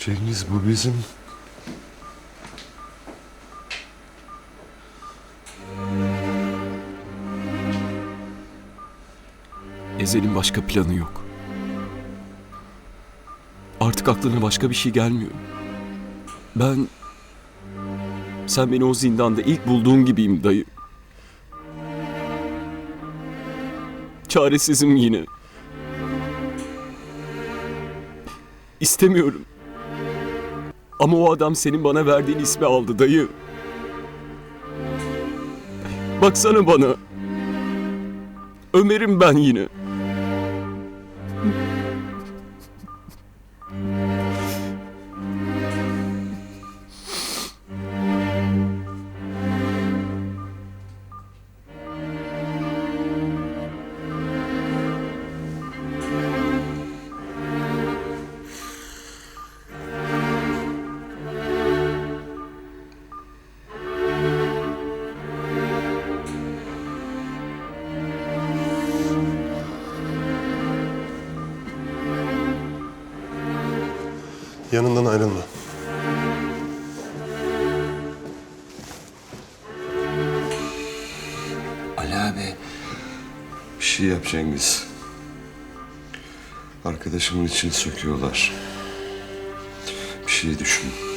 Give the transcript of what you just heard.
Cengiz bu bizim... Ezel'in başka planı yok. Artık aklına başka bir şey gelmiyor. Ben... Sen beni o zindanda ilk bulduğun gibiyim dayı. Çaresizim yine. İstemiyorum. Ama o adam senin bana verdiğin ismi aldı dayı. Baksana bana. Ömer'im ben yine. Yanından ayrılma. Ali abi. Bir şey yap Cengiz. Arkadaşımın içini söküyorlar. Bir şey düşün.